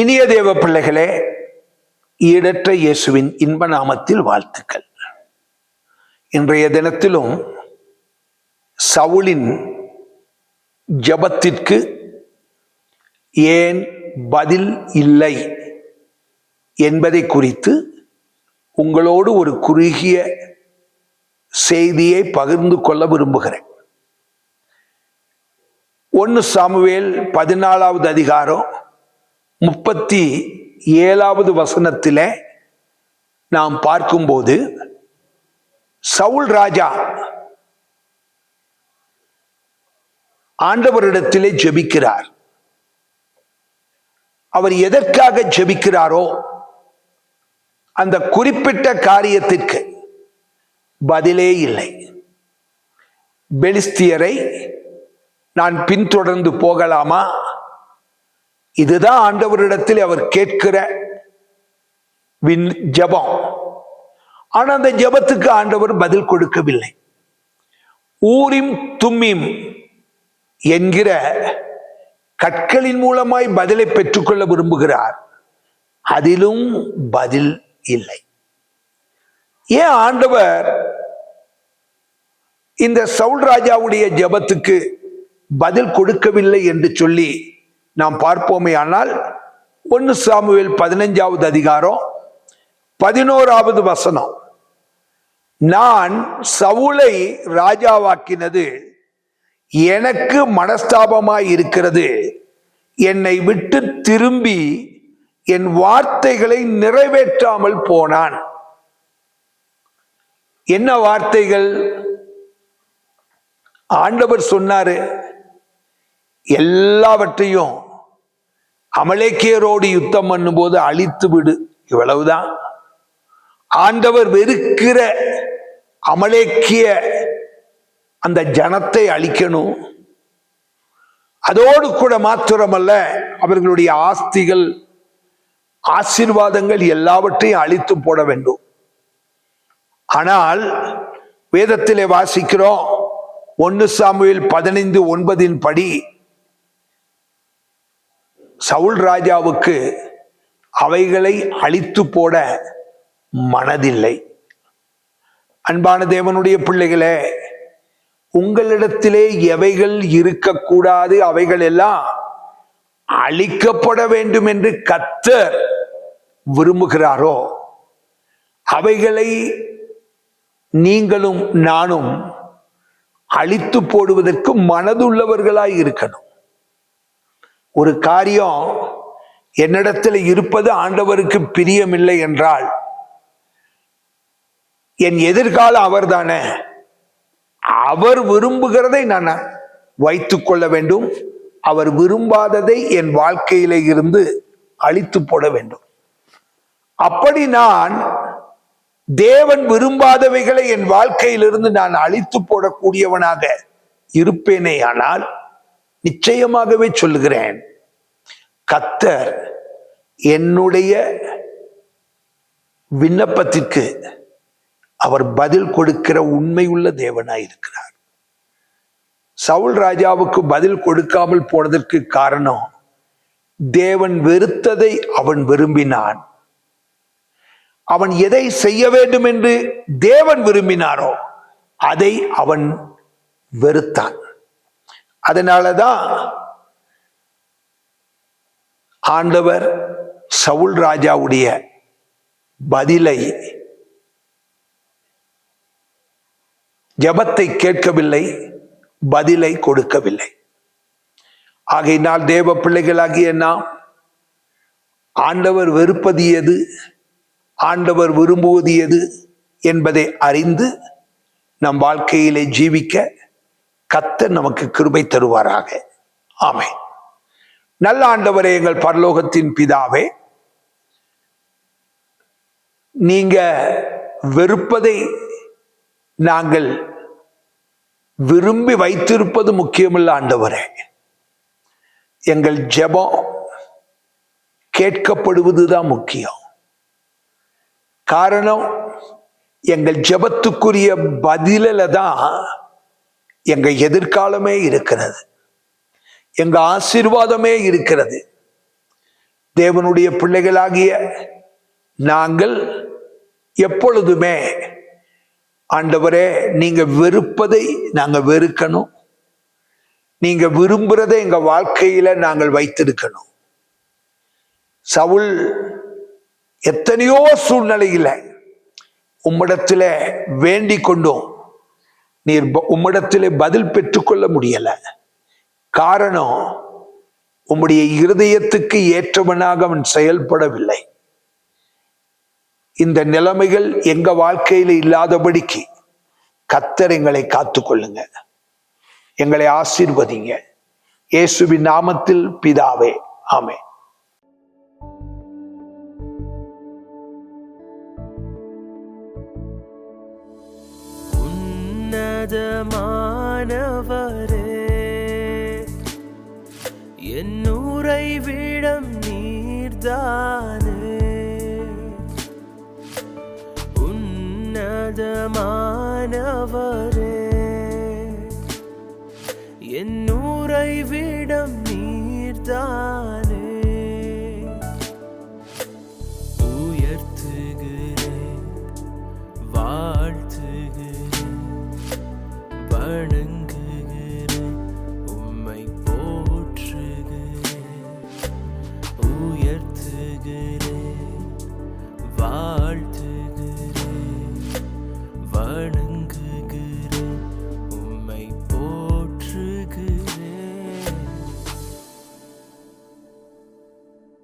இனிய தேவ பிள்ளைகளே ஈடற்ற இயேசுவின் இன்ப நாமத்தில் வாழ்த்துக்கள். இன்றைய தினத்திலும் சவுளின் ஜபத்திற்கு ஏன் பதில் இல்லை என்பதை குறித்து உங்களோடு ஒரு குறுகிய செய்தியை பகிர்ந்து கொள்ள விரும்புகிறேன். ஒன்று சாமுவேல் பதினாலாவது அதிகாரம் முப்பத்தி ஏழாவது வசனத்தில் நாம் பார்க்கும்போது சவுல் ராஜா ஆண்டவரிடத்திலே ஜெபிக்கிறார். அவர் எதற்காக ஜெபிக்கிறாரோ அந்த குறிப்பிட்ட காரியத்திற்கு பதிலே இல்லை. பெலிஸ்தியரை நான் பின்தொடர்ந்து போகலாமா? இதுதான் ஆண்டவரிடத்தில் அவர் கேட்கிற வின் ஜபம். ஆனா அந்த ஜபத்துக்கு ஆண்டவர் பதில் கொடுக்கவில்லை. ஊரிம் தும்மிம் என்கிற கற்களின் மூலமாய் பதிலை பெற்றுக்கொள்ள விரும்புகிறார். அதிலும் பதில் இல்லை. ஏன் ஆண்டவர் இந்த சவுல் ராஜாவுடைய ஜபத்துக்கு பதில் கொடுக்கவில்லை என்று சொல்லி நாம் பார்ப்போமே ஆனால் ஒன்று சாமுவேல் பதினஞ்சாவது அதிகாரம் பதினோராவது வசனம். நான் சவுளை ராஜாவாக்கினது எனக்கு மனஸ்தாபமாய் இருக்கிறது. என்னை விட்டு திரும்பி என் வார்த்தைகளை நிறைவேற்றாமல் போனான். என்ன வார்த்தைகள்? ஆண்டவர் சொன்னாரு எல்லாவற்றையும் அமலேக்கியரோடு யுத்தம் பண்ணும்போது அழித்து விடு. இவ்வளவுதான். ஆண்டவர் வெறுக்கிற அமலேக்கிய அந்த ஜனத்தை அழிக்கணும். அதோடு கூட மாத்திரமல்ல அவர்களுடைய ஆஸ்திகள் ஆசீர்வாதங்கள் எல்லாவற்றையும் அழித்து போட வேண்டும். ஆனால் வேதத்திலே வாசிக்கிறோம் ஒன்னு சாமுவேல் பதினைந்து ஒன்பதின் படி சவுல் ராஜாவுக்கு அவைகளை அழித்து போட மனதில்லை. அன்பான தேவனுடைய பிள்ளைகளே உங்களிடத்திலே எவைகள் இருக்கக்கூடாது அவைகள் எல்லாம் அழிக்கப்பட வேண்டும் என்று கத்தர் விரும்புகிறாரோ அவைகளை நீங்களும் நானும் அழித்து போடுவதற்கு மனதுள்ளவர்களாய் இருக்கணும். ஒரு காரியம் என்னிடத்தில் இருப்பது ஆண்டவருக்கு பிரியமில்லை என்றால் என் எதிர்காலம் அவர்தானே? அவர் விரும்புகிறதை நான் வைத்துக் கொள்ள வேண்டும். அவர் விரும்பாததை என் வாழ்க்கையில இருந்து அழித்து போட வேண்டும். அப்படி நான் தேவன் விரும்பாதவைகளை என் வாழ்க்கையிலிருந்து நான் அழித்து போடக்கூடியவனாக இருப்பேனே ஆனால் நிச்சயமாகவே சொல்லுகிறேன். கத்தர் என்னுடைய விண்ணப்பத்திற்கு அவர் பதில் கொடுக்கிற உண்மையுள்ள தேவனாய் இருக்கிறார். சவுல் ராஜாவுக்கு பதில் கொடுக்காமல் போனதற்கு காரணம் தேவன் வெறுத்ததை அவன் விரும்பினான். அவன் எதை செய்ய வேண்டும் என்று தேவன் விரும்பினாரோ அதை அவன் வெறுத்தான். அதனாலதான் ஆண்டவர் சவுல் ராஜாவுடைய பதிலை ஜபத்தை கேட்கவில்லை பதிலை கொடுக்கவில்லை. ஆகையினால் தேவ பிள்ளைகளாகிய நாம் ஆண்டவர் வெறுப்பது எது ஆண்டவர் விரும்புவது எது என்பதை அறிந்து நம் வாழ்க்கையிலே ஜீவிக்க கத்தர் நமக்கு கிருபை தருவாராக. ஆமை நல்ல ஆண்டவரே எங்கள் பரலோகத்தின் பிதாவே நீங்க வெறுப்பதை நாங்கள் விரும்பி வைத்திருப்பது முக்கியமில்ல ஆண்டவரே. எங்கள் ஜெபம் கேட்கப்படுவதுதான் முக்கியம். காரணம் எங்கள் ஜெபத்துக்குரிய பதிலில தான் எங்க எதிர்காலமே இருக்கிறது. எங்க ஆசீர்வாதமே இருக்கிறது. தேவனுடைய பிள்ளைகளாகிய நாங்கள் எப்பொழுதுமே ஆண்டவரே நீங்க வெறுப்பதை நாங்க வெறுக்கணும். நீங்க விரும்புறதை எங்க வாழ்க்கையில நாங்கள் வைத்திருக்கணும். சவுல் எத்தனையோ சூழ்நிலையில உம்மிடத்துல வேண்டிக் கொண்டோம். நீர் உம்மிடத்திலே பதில் பெற்றுக்கொள்ள முடியல. காரணம் உம்முடைய இருதயத்துக்கு ஏற்றவனாக அவன் செயல்படவில்லை. இந்த நிலைமைகள் எங்க வாழ்க்கையில இல்லாதபடிக்கு கத்தர் எங்களை காத்துக்கொள்ளுங்க. எங்களை ஆசீர்வதிங்க. இயேசுவின் நாமத்தில் பிதாவே. ஆமே மாணவரே. என் விடம் நீர்தானே. உன்னதமானவரே என் விடம் நீர்தான். வணங்குகிறேன். உம்மை போற்றுகிறேன். உயர்த்துகிறேன். வாழ்த்துகிறேன்